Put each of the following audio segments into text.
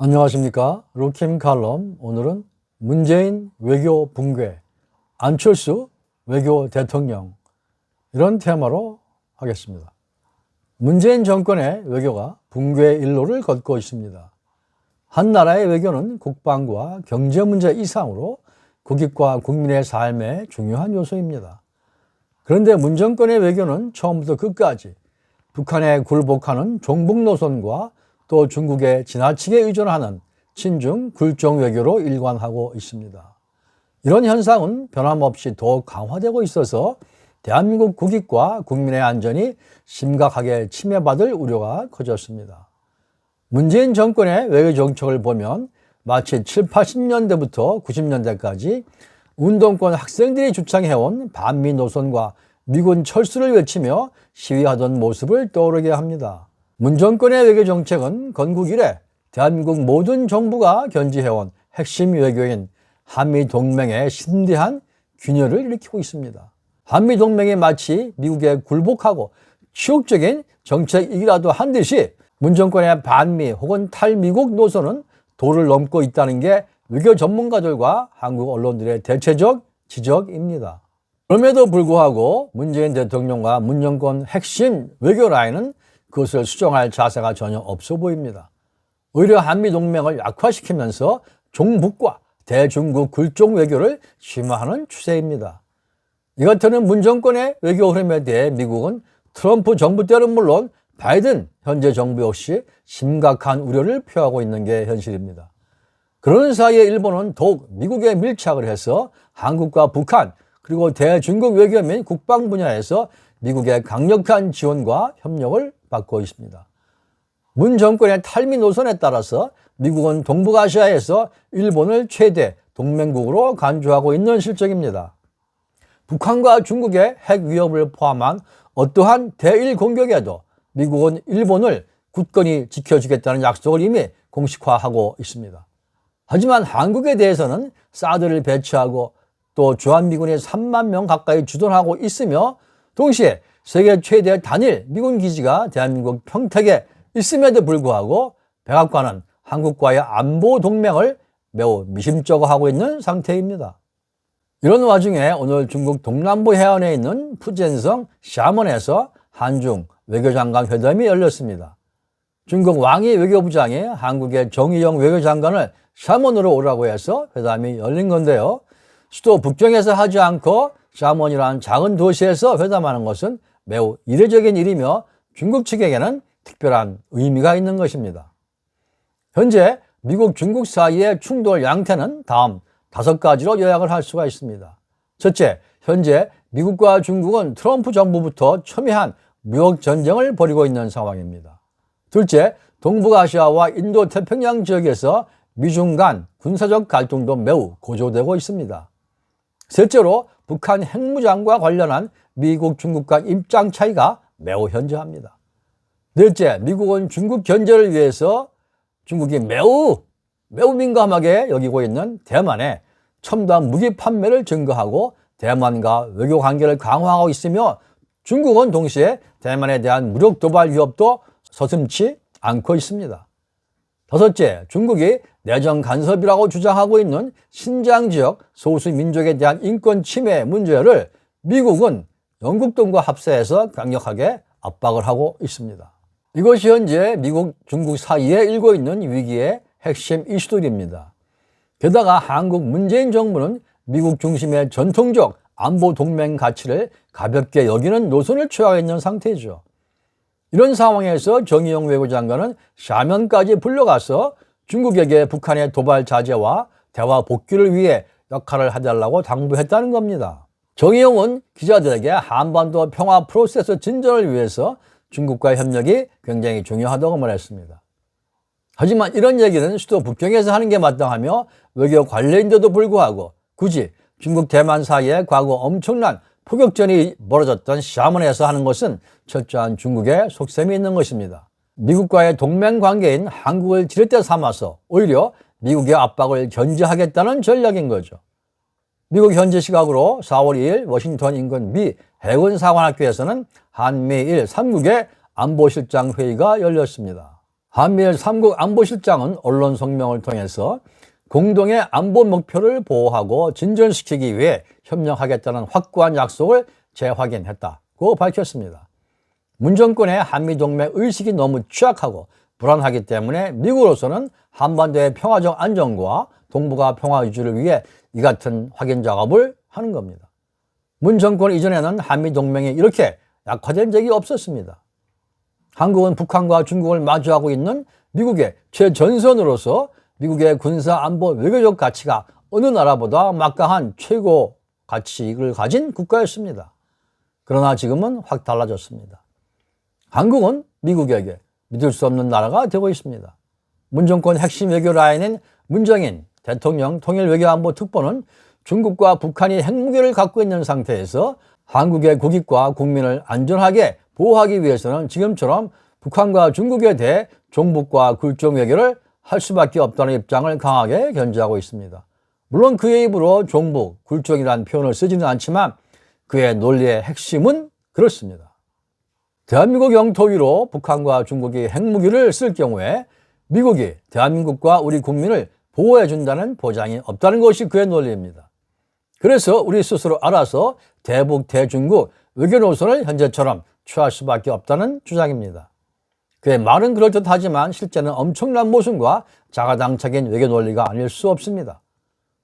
안녕하십니까. 루킴 칼럼. 오늘은 문재인 외교 붕괴, 안철수 외교 대통령. 이런 테마로 하겠습니다. 문재인 정권의 외교가 붕괴의 일로를 걷고 있습니다. 한 나라의 외교는 국방과 경제 문제 이상으로 국익과 국민의 삶의 중요한 요소입니다. 그런데 문 정권의 외교는 처음부터 끝까지 북한에 굴복하는 종북 노선과 또 중국에 지나치게 의존하는 친중 굴종 외교로 일관하고 있습니다. 이런 현상은 변함없이 더욱 강화되고 있어서 대한민국 국익과 국민의 안전이 심각하게 침해받을 우려가 커졌습니다. 문재인 정권의 외교 정책을 보면 마치 7, 80년대부터 90년대까지 운동권 학생들이 주창해온 반미 노선과 미군 철수를 외치며 시위하던 모습을 떠오르게 합니다. 문 정권의 외교 정책은 건국 이래 대한민국 모든 정부가 견지해온 핵심 외교인 한미 동맹의 심대한 균열을 일으키고 있습니다. 한미 동맹이 마치 미국에 굴복하고 치욕적인 정책이라도 한 듯이 문 정권의 반미 혹은 탈미국 노선은 도를 넘고 있다는 게 외교 전문가들과 한국 언론들의 대체적 지적입니다. 그럼에도 불구하고 문재인 대통령과 문 정권 핵심 외교 라인은 그것을 수정할 자세가 전혀 없어 보입니다. 오히려 한미 동맹을 약화시키면서 종북과 대중국 굴종 외교를 심화하는 추세입니다. 이 같은 문 정권의 외교 흐름에 대해 미국은 트럼프 정부 때는 물론 바이든 현재 정부 역시 심각한 우려를 표하고 있는 게 현실입니다. 그런 사이에 일본은 더욱 미국에 밀착을 해서 한국과 북한 그리고 대중국 외교 및 국방 분야에서 미국의 강력한 지원과 협력을 받고 있습니다. 문 정권의 탈미 노선에 따라서 미국은 동북아시아에서 일본을 최대 동맹국으로 간주하고 있는 실정입니다. 북한과 중국의 핵 위협을 포함한 어떠한 대일 공격에도 미국은 일본을 굳건히 지켜주겠다는 약속을 이미 공식화하고 있습니다. 하지만 한국에 대해서는 사드를 배치하고 또 주한미군이 3만 명 가까이 주둔하고 있으며 동시에 세계 최대 단일 미군 기지가 대한민국 평택에 있음에도 불구하고 백악관은 한국과의 안보 동맹을 매우 미심쩍어하고 있는 상태입니다. 이런 와중에 오늘 중국 동남부 해안에 있는 푸젠성 샤먼에서 한중 외교장관 회담이 열렸습니다. 중국 왕이 외교부장이 한국의 정의용 외교장관을 샤먼으로 오라고 해서 회담이 열린 건데요. 수도 북경에서 하지 않고 샤먼이라는 작은 도시에서 회담하는 것은 매우 이례적인 일이며 중국 측에게는 특별한 의미가 있는 것입니다. 현재 미국 중국 사이의 충돌 양태는 다음 다섯 가지로 요약을 할 수가 있습니다. 첫째, 현재 미국과 중국은 트럼프 정부부터 첨예한 무역 전쟁을 벌이고 있는 상황입니다. 둘째, 동북아시아와 인도 태평양 지역에서 미중 간 군사적 갈등도 매우 고조되고 있습니다. 셋째로 북한 핵무장과 관련한 미국, 중국 간 입장 차이가 매우 현저합니다. 넷째, 미국은 중국 견제를 위해서 중국이 매우 매우 민감하게 여기고 있는 대만에 첨단 무기 판매를 증거하고 대만과 외교 관계를 강화하고 있으며 중국은 동시에 대만에 대한 무력 도발 위협도 서슴치 않고 있습니다. 다섯째, 중국이 내정 간섭이라고 주장하고 있는 신장 지역 소수 민족에 대한 인권 침해 문제를 미국은 영국 등과 합세해서 강력하게 압박을 하고 있습니다. 이것이 현재 미국, 중국 사이에 일고 있는 위기의 핵심 이슈들입니다. 게다가 한국 문재인 정부는 미국 중심의 전통적 안보 동맹 가치를 가볍게 여기는 노선을 취하고 있는 상태죠. 이런 상황에서 정의용 외교장관은 샤면까지 불러가서 중국에게 북한의 도발 자제와 대화 복귀를 위해 역할을 해달라고 당부했다는 겁니다. 정의용은 기자들에게 한반도 평화 프로세스 진전을 위해서 중국과의 협력이 굉장히 중요하다고 말했습니다. 하지만 이런 얘기는 수도 북경에서 하는 게 마땅하며 외교 관련인데도 불구하고 굳이 중국 대만 사이에 과거 엄청난 포격전이 벌어졌던 샤먼에서 하는 것은 철저한 중국의 속셈이 있는 것입니다. 미국과의 동맹 관계인 한국을 지렛대 삼아서 오히려 미국의 압박을 견제하겠다는 전략인 거죠. 미국 현지 시각으로 4월 2일 워싱턴 인근 미 해군사관학교에서는 한미일 3국의 안보실장 회의가 열렸습니다. 한미일 3국 안보실장은 언론 성명을 통해서 공동의 안보 목표를 보호하고 진전시키기 위해 협력하겠다는 확고한 약속을 재확인했다고 밝혔습니다. 문 정권의 한미동맹 의식이 너무 취약하고 불안하기 때문에 미국으로서는 한반도의 평화적 안정과 동북아 평화 유지를 위해 이 같은 확인 작업을 하는 겁니다. 문 정권 이전에는 한미 동맹이 이렇게 약화된 적이 없었습니다. 한국은 북한과 중국을 마주하고 있는 미국의 최전선으로서 미국의 군사 안보 외교적 가치가 어느 나라보다 막강한 최고 가치를 가진 국가였습니다. 그러나 지금은 확 달라졌습니다. 한국은 미국에게 믿을 수 없는 나라가 되고 있습니다. 문정권 핵심 외교 라인인 문정인 대통령 통일외교안보 특보는 중국과 북한이 핵무기를 갖고 있는 상태에서 한국의 국익과 국민을 안전하게 보호하기 위해서는 지금처럼 북한과 중국에 대해 종북과 굴종 외교를 할 수밖에 없다는 입장을 강하게 견지하고 있습니다. 물론 그의 입으로 종북, 굴종이라는 표현을 쓰지는 않지만 그의 논리의 핵심은 그렇습니다. 대한민국 영토 위로 북한과 중국이 핵무기를 쓸 경우에 미국이 대한민국과 우리 국민을 보호해 준다는 보장이 없다는 것이 그의 논리입니다. 그래서 우리 스스로 알아서 대북, 대중국 외교 노선을 현재처럼 취할 수밖에 없다는 주장입니다. 그의 말은 그럴듯하지만 실제는 엄청난 모순과 자가당착인 외교 논리가 아닐 수 없습니다.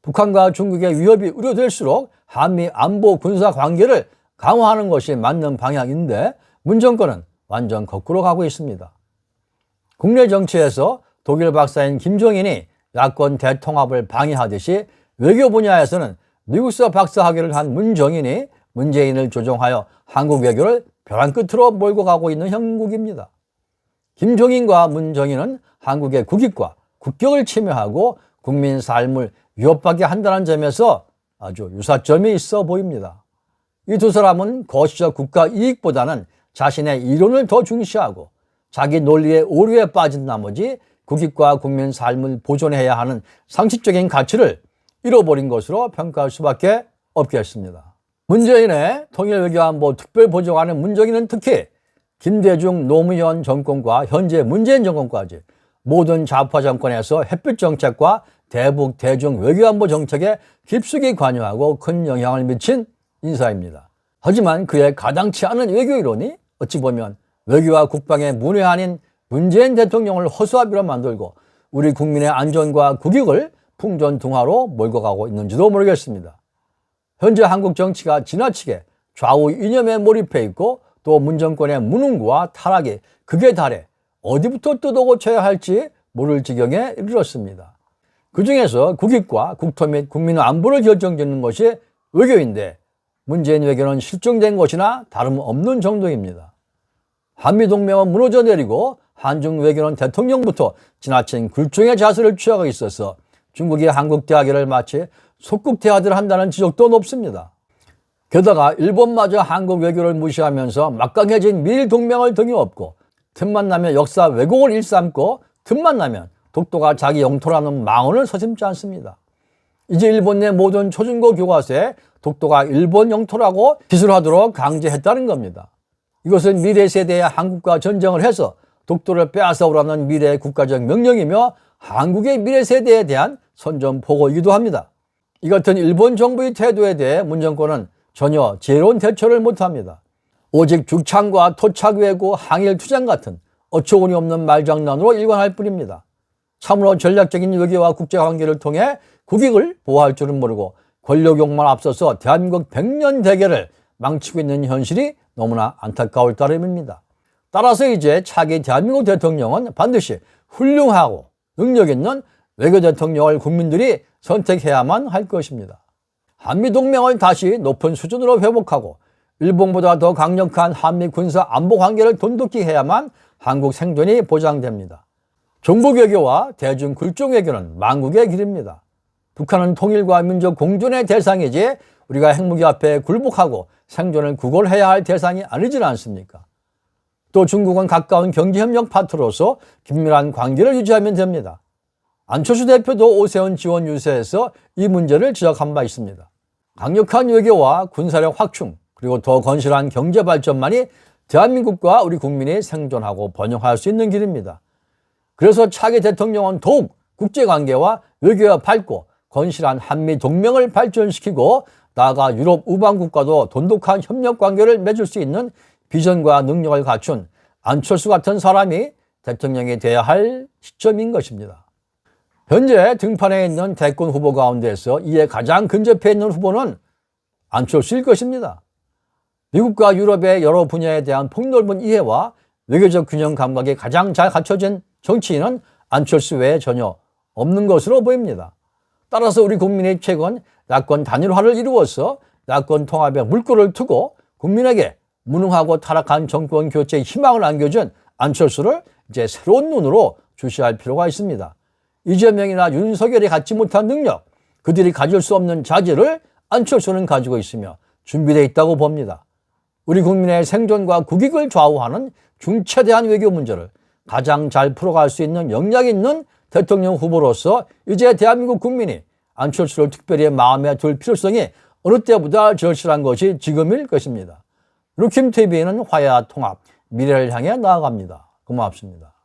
북한과 중국의 위협이 우려될수록 한미 안보 군사 관계를 강화하는 것이 맞는 방향인데 문 정권은 완전 거꾸로 가고 있습니다. 국내 정치에서 독일 박사인 김종인이 야권 대통합을 방해하듯이 외교 분야에서는 미국서 박사 학위를 한 문정인이 문재인을 조종하여 한국 외교를 벼랑 끝으로 몰고 가고 있는 형국입니다. 김종인과 문정인은 한국의 국익과 국격을 침해하고 국민 삶을 위협받게 한다는 점에서 아주 유사점이 있어 보입니다. 이 두 사람은 거시적 국가 이익보다는 자신의 이론을 더 중시하고 자기 논리의 오류에 빠진 나머지 국익과 국민 삶을 보존해야 하는 상식적인 가치를 잃어버린 것으로 평가할 수밖에 없겠습니다. 문재인의 통일외교안보 특별보조관은 문정인은 특히 김대중 노무현 정권과 현재 문재인 정권까지 모든 좌파 정권에서 햇빛 정책과 대북 대중 외교안보 정책에 깊숙이 관여하고 큰 영향을 미친 인사입니다. 하지만 그의 가당치 않은 외교 이론이 어찌 보면 외교와 국방의 문외 아닌 문재인 대통령을 허수아비로 만들고 우리 국민의 안전과 국익을 풍전등화로 몰고 가고 있는지도 모르겠습니다. 현재 한국 정치가 지나치게 좌우 이념에 몰입해 있고 또 문정권의 무능과 타락이 극에 달해 어디부터 뜯어고쳐야 할지 모를 지경에 이르렀습니다. 그 중에서 국익과 국토 및 국민의 안보를 결정짓는 것이 외교인데 문재인 외교는 실종된 것이나 다름없는 정도입니다. 한미동맹은 무너져 내리고 한중 외교는 대통령부터 지나친 굴종의 자세를 취하고 있어서 중국이 한국 대화기를 마치 속국 대화를 한다는 지적도 높습니다. 게다가 일본마저 한국 외교를 무시하면서 막강해진 미일 동맹을 등에 업고 틈만 나면 역사 왜곡을 일삼고 틈만 나면 독도가 자기 영토라는 망언을 서슴지 않습니다. 이제 일본 내 모든 초중고 교과서에 독도가 일본 영토라고 기술하도록 강제했다는 겁니다. 이것은 미래 세대의 한국과 전쟁을 해서 독도를 빼앗아오라는 미래의 국가적 명령이며 한국의 미래 세대에 대한 선전포고이기도 합니다. 이 같은 일본 정부의 태도에 대해 문 정권은 전혀 지혜로운 대처를 못합니다. 오직 죽창과 토착 외고 항일 투쟁 같은 어처구니 없는 말장난으로 일관할 뿐입니다. 참으로 전략적인 외교와 국제관계를 통해 국익을 보호할 줄은 모르고 권력욕만 앞서서 대한민국 백년 대계를 망치고 있는 현실이 너무나 안타까울 따름입니다. 따라서 이제 차기 대한민국 대통령은 반드시 훌륭하고 능력 있는 외교 대통령을 국민들이 선택해야만 할 것입니다. 한미동맹을 다시 높은 수준으로 회복하고 일본보다 더 강력한 한미 군사 안보 관계를 돈독히 해야만 한국 생존이 보장됩니다. 종북 외교와 대중 굴종 외교는 망국의 길입니다. 북한은 통일과 민족 공존의 대상이지 우리가 핵무기 앞에 굴복하고 생존을 구걸해야 할 대상이 아니지 않습니까? 또 중국은 가까운 경제협력 파트너로서 긴밀한 관계를 유지하면 됩니다. 안철수 대표도 오세훈 지원 유세에서 이 문제를 지적한 바 있습니다. 강력한 외교와 군사력 확충 그리고 더 건실한 경제 발전만이 대한민국과 우리 국민이 생존하고 번영할 수 있는 길입니다. 그래서 차기 대통령은 더욱 국제관계와 외교에 밝고 건실한 한미 동맹을 발전시키고 나아가 유럽 우방국과도 돈독한 협력 관계를 맺을 수 있는 비전과 능력을 갖춘 안철수 같은 사람이 대통령이 돼야 할 시점인 것입니다. 현재 등판에 있는 대권 후보 가운데서 이에 가장 근접해 있는 후보는 안철수일 것입니다. 미국과 유럽의 여러 분야에 대한 폭넓은 이해와 외교적 균형 감각이 가장 잘 갖춰진 정치인은 안철수 외에 전혀 없는 것으로 보입니다. 따라서 우리 국민이 최근 야권 단일화를 이루어서 야권 통합에 물꼬를 트고 국민에게 무능하고 타락한 정권 교체의 희망을 안겨준 안철수를 이제 새로운 눈으로 주시할 필요가 있습니다. 이재명이나 윤석열이 갖지 못한 능력, 그들이 가질 수 없는 자질을 안철수는 가지고 있으며 준비되어 있다고 봅니다. 우리 국민의 생존과 국익을 좌우하는 중차대한 외교 문제를 가장 잘 풀어갈 수 있는 역량 있는 대통령 후보로서 이제 대한민국 국민이 안철수를 특별히 마음에 둘 필요성이 어느 때보다 절실한 것이 지금일 것입니다. 루킴TV는 화해와 통합, 미래를 향해 나아갑니다. 고맙습니다.